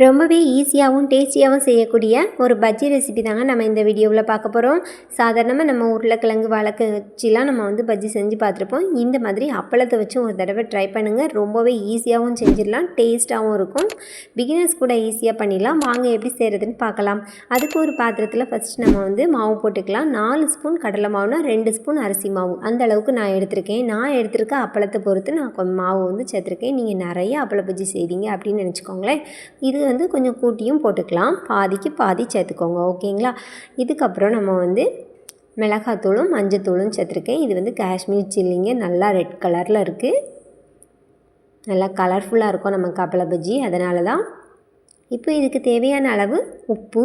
ரொம்பவே ஈஸியாகவும் டேஸ்டியாகவும் செய்யக்கூடிய ஒரு பஜ்ஜி ரெசிபி தாங்க நம்ம இந்த வீடியோவில் பார்க்க போகிறோம் சாதாரணமாக நம்ம உருளைக்கிழங்கு வழக்க வச்சுலாம் நம்ம வந்து பஜ்ஜி செஞ்சு பார்த்துருப்போம். இந்த மாதிரி அப்பளத்தை வச்சு ஒரு தடவை ட்ரை பண்ணுங்கள் ரொம்பவே ஈஸியாகவும் செஞ்சிடலாம் டேஸ்ட்டாகவும் இருக்கும். பிகினர்ஸ் கூட ஈஸியாக பண்ணிடலாம். வாங்க எப்படி செய்கிறதுன்னு பார்க்கலாம். அதுக்கு ஒரு பாத்திரத்தில் ஃபஸ்ட்டு நம்ம வந்து மாவு போட்டுக்கலாம். நாலு ஸ்பூன் கடலை மாவுனா ரெண்டு ஸ்பூன் அரிசி மாவு. அந்த அளவுக்கு நான் எடுத்திருக்கேன். நான் எடுத்திருக்க அப்பளத்தை பொறுத்து நான் மாவு வந்து சேர்த்துருக்கேன். நீங்கள் நிறைய அப்பள பஜ்ஜி செய்வீங்க அப்படின்னு நினச்சிக்கோங்களேன். இது வந்து கொஞ்சம் கூட்டியும் போட்டுக்கலாம். பாதிக்கு பாதி சேர்த்துக்கோங்க. ஓகேங்களா? இதுக்கப்புறம் நம்ம வந்து மிளகாத்தூளும் மஞ்சத்தூளும் சேர்த்துருக்கேன். இது வந்து காஷ்மீர் சில்லிங்க. நல்லா ரெட் கலரில் இருக்குது நல்லா கலர்ஃபுல்லாக இருக்கும் நம்ம கப்பலை பஜ்ஜி. அதனால தான் இப்போ இதுக்கு தேவையான அளவு உப்பு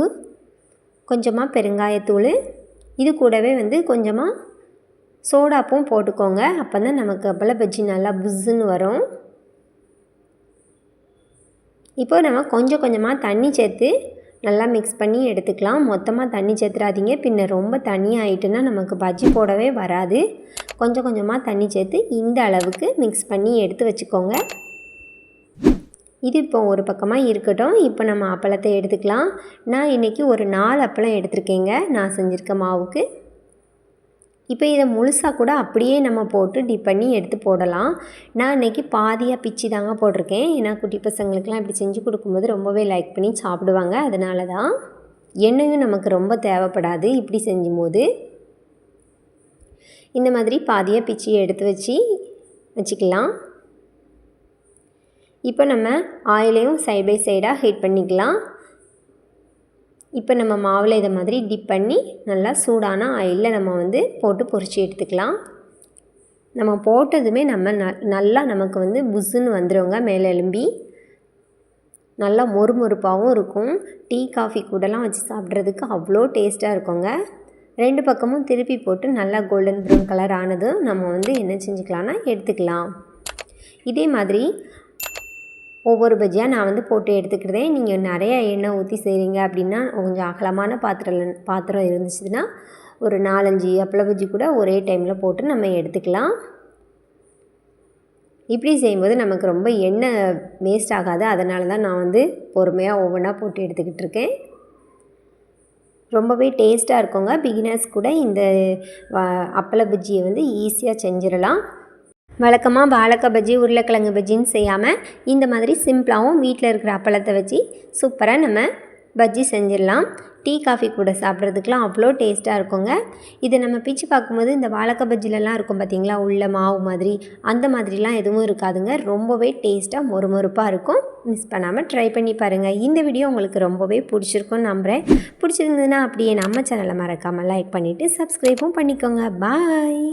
கொஞ்சமாக பெருங்காயத்தூள். இது கூடவே வந்து கொஞ்சமாக சோடாப்பும் போட்டுக்கோங்க. அப்போ தான் நமக்கு அப்பள பஜ்ஜி நல்லா புஸ்ஸுன்னு வரும். இப்போ நம்ம கொஞ்சம் கொஞ்சமாக தண்ணி சேர்த்து நல்லா மிக்ஸ் பண்ணி எடுத்துக்கலாம். மொத்தமாக தண்ணி சேர்த்துறாதீங்க. பின்ன ரொம்ப தண்ணி ஆகிட்டுன்னா நமக்கு பஜ்ஜி போடவே வராது. கொஞ்சம் கொஞ்சமாக தண்ணி சேர்த்து இந்த அளவுக்கு மிக்ஸ் பண்ணி எடுத்து வச்சுக்கோங்க. இது இப்போ ஒரு பக்கமாக இருக்கட்டும். இப்போ நம்ம அப்பளத்தை எடுத்துக்கலாம். நான் இன்றைக்கி ஒரு நாலு அப்பளம் எடுத்திருக்கேங்க. நான் செஞ்சுருக்க மாவுக்கு. இப்போ இதை முழுசாக கூட அப்படியே நம்ம போட்டு டிப் பண்ணி எடுத்து போடலாம். நான் இன்றைக்கி பாதியாக பிச்சு தாங்க போட்டிருக்கேன். ஏன்னா குட்டி பசங்களுக்கெலாம் இப்படி செஞ்சு கொடுக்கும்போது ரொம்பவே லைக் பண்ணி சாப்பிடுவாங்க. அதனால தான் எண்ணெயும் நமக்கு ரொம்ப தேவைப்படாது இப்படி செஞ்சும்போது. இந்த மாதிரி பாதியாக பிச்சு எடுத்து வச்சு வச்சுக்கலாம். இப்போ நம்ம ஆயிலையும் சைட் பை சைடாக ஹீட் பண்ணிக்கலாம். இப்போ நம்ம மாவில் இதை மாதிரி டிப் பண்ணி நல்லா சூடான ஆயிலில் நம்ம வந்து போட்டு பொரித்து எடுத்துக்கலாம். நம்ம போட்டதுமே நம்ம ந நல்லா நமக்கு வந்து புஸ்ஸுன்னு வந்துடுவோங்க மேலே எலும்பி நல்லா மொறுமொறுப்பாகவும் இருக்கும். டீ காஃபி கூடலாம் வச்சு சாப்பிட்றதுக்கு அவ்வளோ டேஸ்ட்டாக இருக்குங்க. ரெண்டு பக்கமும் திருப்பி போட்டு நல்லா கோல்டன் ப்ரௌன் கலர் ஆனதும் நம்ம வந்து என்ன செஞ்சுக்கலான்னா எடுத்துக்கலாம். இதே மாதிரி ஒவ்வொரு பஜ்ஜியாக நான் வந்து போட்டு எடுத்துக்கிறதேன் நீங்கள் நிறையா எண்ணெய் ஊற்றி செய்கிறீங்க அப்படின்னா கொஞ்சம் அகலமான பாத்திரம் பாத்திரம் இருந்துச்சுன்னா ஒரு நாலஞ்சு அப்பள பஜ்ஜி கூட ஒரே டைமில் போட்டு நம்ம எடுத்துக்கலாம். இப்படி செய்யும்போது நமக்கு ரொம்ப எண்ணெய் வேஸ்ட் ஆகாது. அதனால தான் நான் வந்து பொறுமையாக ஒவ்வொன்றா போட்டு எடுத்துக்கிட்டு இருக்கேன். ரொம்பவே டேஸ்ட்டாக இருக்குங்க பிகினர்ஸ் கூட இந்த அப்பள பஜ்ஜியை வந்து ஈஸியாக செஞ்சிடலாம். வழக்கமாக வாழைக்காய் பஜ்ஜி உருளைக்கிழங்கு பஜ்ஜின்னு செய்யாமல் இந்த மாதிரி சிம்பிளாகவும் வீட்டில் இருக்கிற அப்பளத்தை வச்சு சூப்பராக நம்ம பஜ்ஜி செஞ்சிடலாம். டீ காஃபி கூட சாப்பிட்றதுக்கெலாம் அவ்வளோ டேஸ்ட்டாக இருக்குங்க. இதை நம்ம பிச்சு பார்க்கும்போது இந்த வாழைக்காய் பஜ்ஜிலலாம் இருக்கும் பார்த்திங்களா உள்ள மாவு மாதிரி அந்த மாதிரிலாம் எதுவும் இருக்காதுங்க. ரொம்பவே டேஸ்ட்டாக மொறுமொறுப்பாக இருக்கும். மிஸ் பண்ணாமல் ட்ரை பண்ணி பாருங்கள் இந்த வீடியோ உங்களுக்கு ரொம்பவே பிடிச்சிருக்குன்னு நம்புகிறேன் பிடிச்சிருந்ததுன்னா அப்படியே நம்ம சேனலை மறக்காமல் லைக் பண்ணிவிட்டு சப்ஸ்கிரைபும் பண்ணிக்கோங்க. பாய்